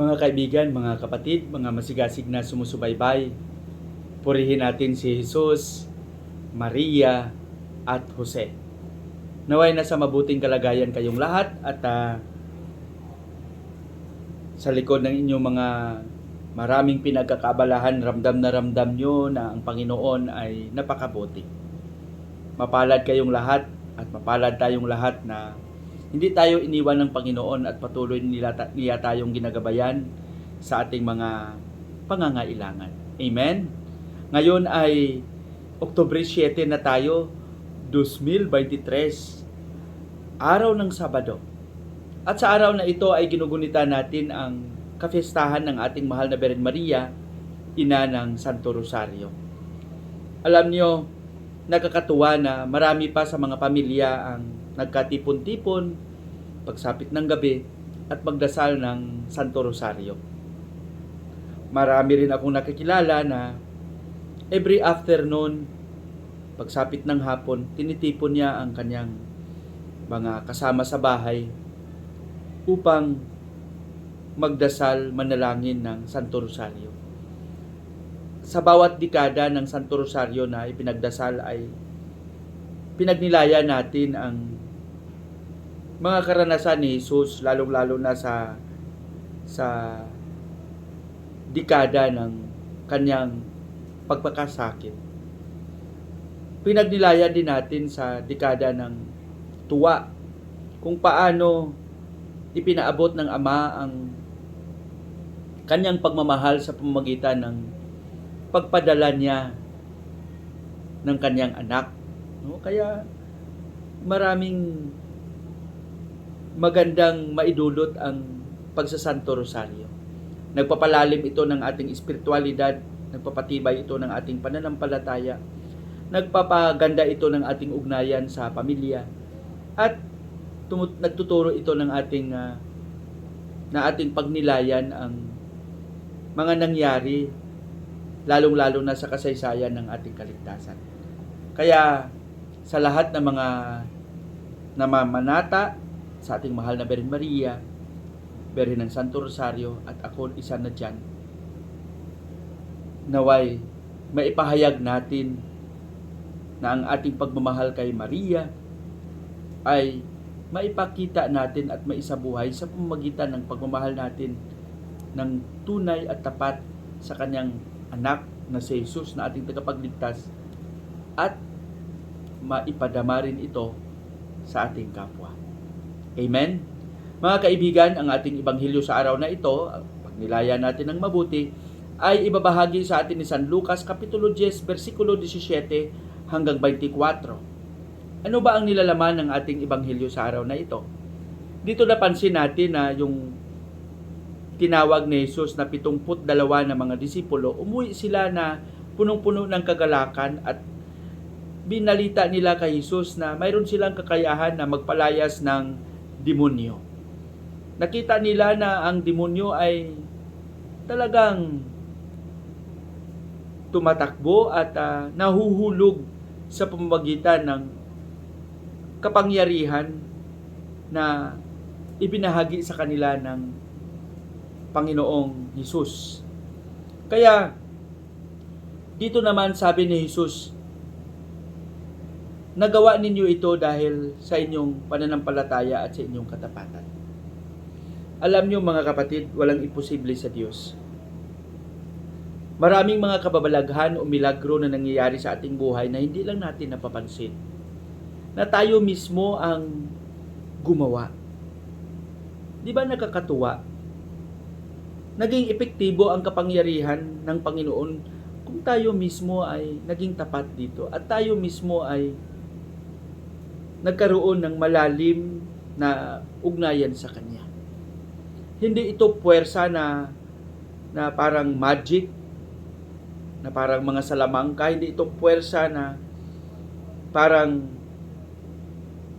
Mga kaibigan, mga kapatid, mga masigasig na sumusubaybay, purihin natin si Jesus, Maria, at Jose. Naway na sa mabuting kalagayan kayong lahat at ah, sa likod ng inyong mga maraming pinagkakabalahan, ramdam na ramdam nyo na ang Panginoon ay napakabuti. Mapalad kayong lahat at mapalad tayong lahat na hindi tayo iniwan ng Panginoon at patuloy nila, niya tayong ginagabayan sa ating mga pangangailangan. Amen? Ngayon ay Oktubre 7 na tayo, 2023, araw ng Sabado. At sa araw na ito ay ginugunita natin ang kafestahan ng ating mahal na Beren Maria, ina ng Santo Rosario. Alam nyo, nakakatuwa na marami pa sa mga pamilya ang nagkatipon-tipon pagsapit ng gabi at magdasal ng Santo Rosario. Marami rin akong nakikilala na every afternoon, pagsapit ng hapon, tinitipon niya ang kanyang mga kasama sa bahay upang magdasal manalangin ng Santo Rosario. Sa bawat dekada ng Santo Rosario na ipinagdasal ay pinagnilaya natin ang mga karanasan ni Jesus lalong-lalo na sa sa dekada ng kanyang pagpakasakit. Pinagnilaya din natin sa dekada ng tuwa kung paano ipinaabot ng Ama ang kanyang pagmamahal sa pamamagitan ng pagpadala niya ng kanyang anak. No? Kaya maraming magandang maidulot ang pagsasanto Rosario. Nagpapalalim ito ng ating espiritualidad, nagpapatibay ito ng ating pananampalataya, nagpapaganda ito ng ating ugnayan sa pamilya, at tumut- nagtuturo ito ng ating ah, na ating pagnilayan ang mga nangyari lalong-lalo na sa kasaysayan ng ating kaligtasan. Kaya sa lahat ng mga namamanata sa ating mahal na Beren Maria, Beren ng Santo Rosario at ako isa na dyan, naway maipahayag natin na ang ating pagmamahal kay Maria ay maipakita natin at maisabuhay sa pamamagitan ng pagmamahal natin ng tunay at tapat sa kanyang anak na si Jesus na ating tagapagligtas at maipadama rin ito sa ating kapwa. Amen? Mga kaibigan, ang ating ibanghilyo sa araw na ito, ang pagnilaya natin ng mabuti, ay ibabahagi sa atin ni San Lucas Kapitulo 10, versikulo 17 hanggang 24. Ano ba ang nilalaman ng ating ibanghilyo sa araw na ito? Dito napansin natin na yung tinawag ni Jesus na 72 na mga disipulo, umuwi sila na punong-puno ng kagalakan at binalita nila kay Jesus na mayroon silang kakayahan na magpalayas ng demonyo. Nakita nila na ang demonyo ay talagang tumatakbo at ah, nahuhulog sa pamamagitan ng kapangyarihan na ibinahagi sa kanila ng Panginoong Hesus. Kaya dito naman sabi ni Jesus, nagawa ninyo ito dahil sa inyong pananampalataya at sa inyong katapatan. Alam niyo mga kapatid, walang imposible sa Diyos. Maraming mga kababalaghan o milagro na nangyayari sa ating buhay na hindi lang natin napapansin. Na tayo mismo ang gumawa. Di ba nakakatuwa? Naging epektibo ang kapangyarihan ng Panginoon kung tayo mismo ay naging tapat dito at tayo mismo ay nagkaroon ng malalim na ugnayan sa Kanya. Hindi ito puwersa na, na parang magic, na parang mga salamangka, hindi ito puwersa na parang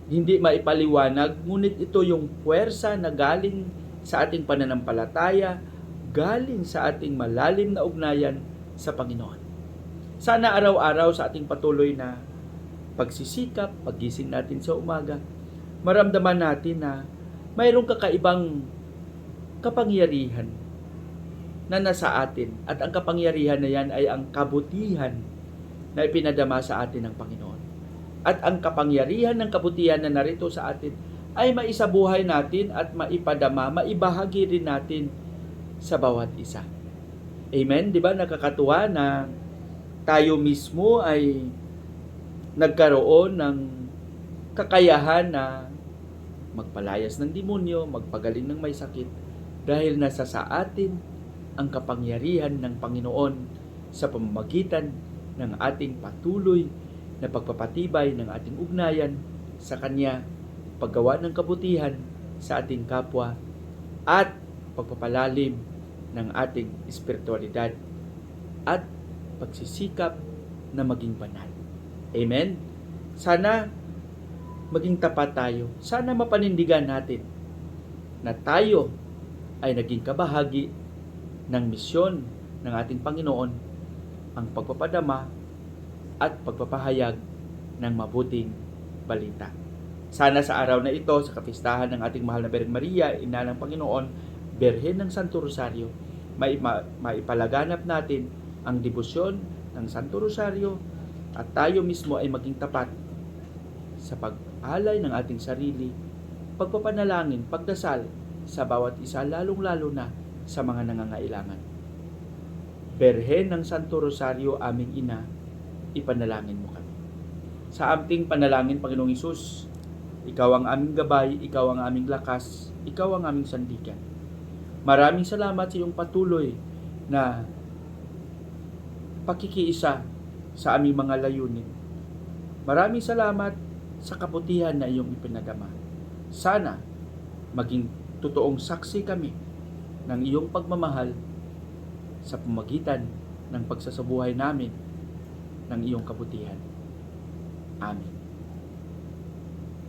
hindi maipaliwanag, ngunit ito yung puwersa na galing sa ating pananampalataya, galing sa ating malalim na ugnayan sa Panginoon. Sana araw-araw sa ating patuloy na pagsisikap, pagising natin sa umaga, maramdaman natin na mayroong kakaibang kapangyarihan na nasa atin. At ang kapangyarihan na yan ay ang kabutihan na ipinadama sa atin ng Panginoon. At ang kapangyarihan ng kabutihan na narito sa atin ay maisabuhay natin at maipadama, maibahagi rin natin sa bawat isa. Amen? Di ba nakakatuwa na tayo mismo ay nagkaroon ng kakayahan na magpalayas ng demonyo, magpagaling ng may sakit dahil nasa sa atin ang kapangyarihan ng Panginoon sa pamamagitan ng ating patuloy na pagpapatibay ng ating ugnayan sa Kanya, paggawa ng kabutihan sa ating kapwa, at pagpapalalim ng ating espiritualidad at pagsisikap na maging banal. Amen? Sana maging tapat tayo. Sana mapanindigan natin na tayo ay naging kabahagi ng misyon ng ating Panginoon ang pagpapadama at pagpapahayag ng mabuting balita. Sana sa araw na ito, sa kapistahan ng ating mahal na Birhen Maria, Ina ng Panginoon, Berhen ng Santo Rosario, maipa, maipalaganap natin ang debosyon ng Santo Rosario at tayo mismo ay maging tapat sa pag-alay ng ating sarili, pagpapanalangin, pagdasal sa bawat isa, lalong-lalo na sa mga nangangailangan. Berhen ng Santo Rosario, aming ina, ipanalangin mo kami. Sa amting panalangin, Panginoong Isus, ikaw ang aming gabay, ikaw ang aming lakas, ikaw ang aming sandigan. Maraming salamat sa iyong patuloy na pakikiisa sa aming mga layunin. Maraming salamat sa kabutihan na iyong ipinadama. Sana maging totoong saksi kami ng iyong pagmamahal sa pamagitan ng pagsasabuhay namin ng iyong kabutihan. Amen.